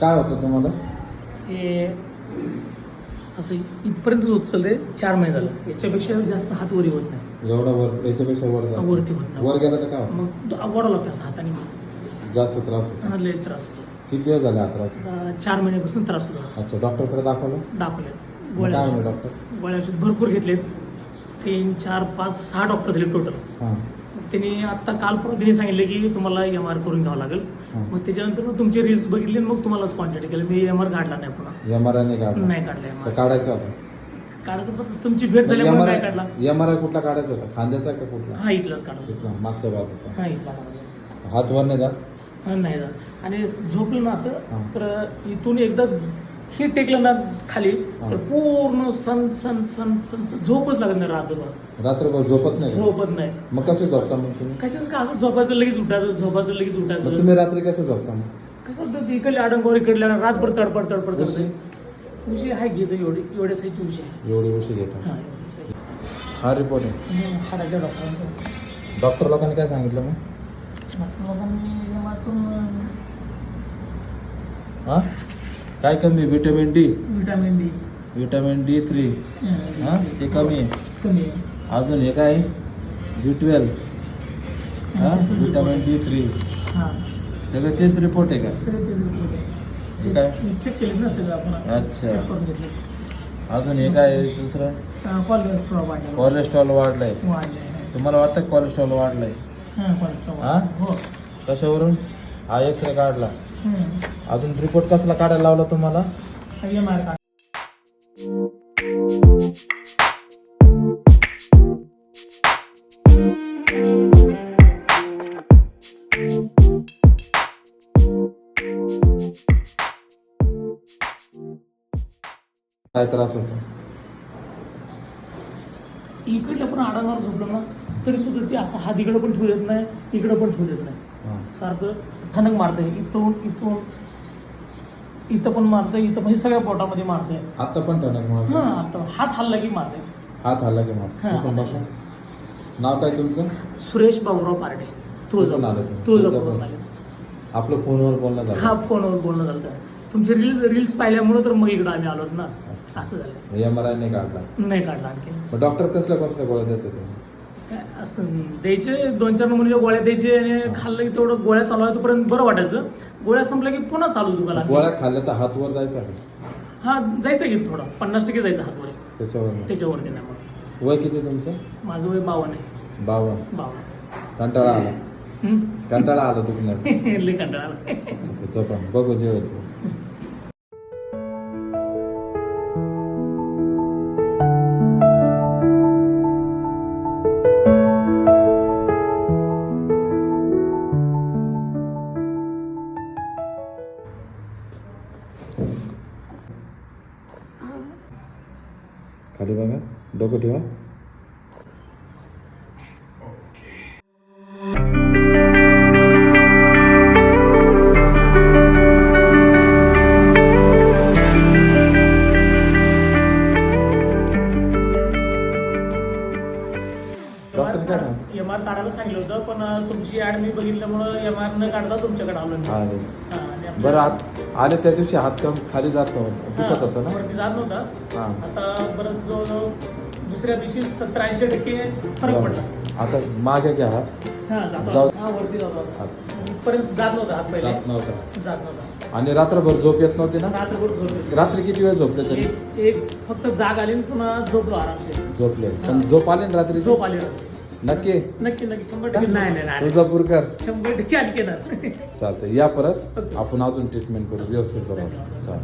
काय होतं तुम्हाला? हे असं इथपर्यंतच होत चाललंय चार महिने झालं. याच्यापेक्षा जास्त हात वरी होत नाही. एवढा वर याच्यापेक्षा वर. वरती होत नाही. वर गेला तर काय होतं? मग वाढावं लागतं असं हाताने. जास्त त्रास होतो. हा, लय त्रास होतो. किती दिवस झाले हा त्रास? आता चार महिन्यापासून त्रास होतो. अच्छा डॉक्टरकडे दाखवलं? दाखवले गोळ्या काय म्हणले औषध डॉक्टर? गोळ्या औषध भरपूर घेतलेत. तीन चार पाच सहा डॉक्टर झाले टोटल. हां. त्यांनी आता काल परवा त्यांनी सांगितले की तुम्हाला एम आर करून घ्यावं लागेल. मग त्याच्यानंतर मग तुमचे रील्स बघितले आणि मग तुम्हालाच कॉन्टॅक्ट केलं. मी एम आर काढला नाही पुन्हा. एम आर नाही काढला. नाही काढला एम तर आर काढायचा होता काढायचं पण तुमची भेट झाल्यामुळे नाही काढला. एम आर आय कुठला काढायचा होता? खांद्याचा का कुठला? हा इथलाच काढला तिथला मागच्या बाजूचा. हा इथला काढला हात. वर नाही जात? हा, नाही जात. आणि झोपलं ना हा. असं तर इथून एकदा हे टेकलं ना खाली. तर पूर्ण सन सन सन सन सन- झोपच लागत नाही रात्रभर. रात्रभर झोपत नाही का? झोपत नाही. मग कसं झोपता मग तुम्ही? कशाच का असं झोपायचं लगेच उठायचं झोपायचं लगेच मग उठायचं तुम्ही रात्री कसं झोपता मग? कसं तर इकडे आडंगावर इकडल्या रातभर तडपड तडपड उशी? करते. उशी? आहे घेत एवढी एवढ्या साईजची उशी आहे. एवढी उशी घेता? हा एवढी. हा रिपोर्ट आहे. हाडाच्या डॉक्टरांचं. डॉक्टर लोकांनी काय सांगितलं मग? डॉक्टर लोकांनी हा? काय कमी? Vitamin D vitamin D vitamin D three हा ते कमी आहे. कमी आहे. अजून हे काय? बी ट्वेल्व हा विटॅमिन डी थ्री हा. सगळं तेच रिपोर्ट आहे का? सगळे तेच report आहे. हे काय? ते चेक केले ना सगळं आपण. अच्छा. चेक करून घेतले अजून हे काय आहे दुसरं? कोलेस्ट्रॉल वाढलं कोलेस्ट्रॉल वाढलंय. वाढलंय तुम्हाला वाटतं कोलेस्ट्रॉल वाढलंय? हा कोलेस्ट्रॉल हा? हो. कशावरून? हा एक्सरे काढला हम्म. अजून रिपोर्ट कसला काढायला लावला तुम्हाला? काय त्रास होतो? इकडल्या पण आडांवर झोपलं ना तरी सुद्धा ते असं हात इकडं पण ठेवू देत नाही इकडं पण ठेवू देत नाही. हा. सारखं ठणक मारतंय इथून इथून इथं पण मारतंय इथं म्हणजे सगळ्या पोटामध्ये मारतंय. आता पण टणक मारतो हा आता हात हल्ला की मारतंय. हात हल्ला की मारतो हा. नाव काय तुमचं? सुरेश बाबुराव पारडे कुठून आलं तुळजापूर तुम्ही? तुळजापूरवरून आले आपलं फोनवर बोलणं झालं. हा फोनवर बोलणं झालं होतं. तुमचे रील्स रील्स पाहिल्यामुळे तर मग इकडं आम्ही आलोत ना. असं झालं. एम आर आय नाही काढला. नाही काढला आणखी डॉक्टर कसल्या कसल्या गोळ्या देत होते? काय असं द्यायचे दोन चार नमुन्याच्या गोळ्या द्यायचे आणि खाल्लं की तेवढं गोळ्या चालू आहे तोपर्यंत बरं वाटायचं. गोळ्या संपल्या की पुन्हा चालू दुखायला गोळ्या खाल्ल्या तर हात वर जायचा का हा जायचं की थोडं. पन्नास टक्के जायचं हातवर. त्याच्यावर मग. वय किती तुमचं? माझं वय बावन आहे. बावन्न. बावन कंटाळा आला. हम्म? कंटाळा आला दुखण्यात. लय कंटाळा आला. झोपा बघू जेवत खाली बघा. डोकं ठेवा. एम आर काढायला सांगितलं होतं पण तुमची ऍड मी बघितल्यामुळं एम आर न काढता तुमच्याकडे आलो मी. आणि त्या दिवशी हात कम खाली जात नव्हतं दुखत होतं ना? वरती जात नव्हता. हा. आता बरंच जवळजवळ दुसऱ्या दिवशी सत्तर ऐंशी टक्के फरक पडला. आता मागे घ्या हात. हा जातो. जाऊ- हा वरती जातो. आता. अच्छा. इथपर्यंत जात नव्हता हात पहिले. जात नव्हता. जात नव्हता. आणि रात्रभर झोप येत नव्हती ना? रात्रभर झोप. रात्री किती वेळ झोपले तरी? एक एक फक्त जाग आली आणि पुन्हा झोपलो आरामशीर. झोपले. पण झोप आली ना रात्री झोप आली रात्री. नक्की? नक्की नक्की. शंभर टक्के. नाही नाही नाही. तुळजापूरकर? शंभर टक्के आणखी येणार. चालतंय. या परत. आपण अजून ट्रीटमेंट करू. व्यवस्थित करू. चालेल.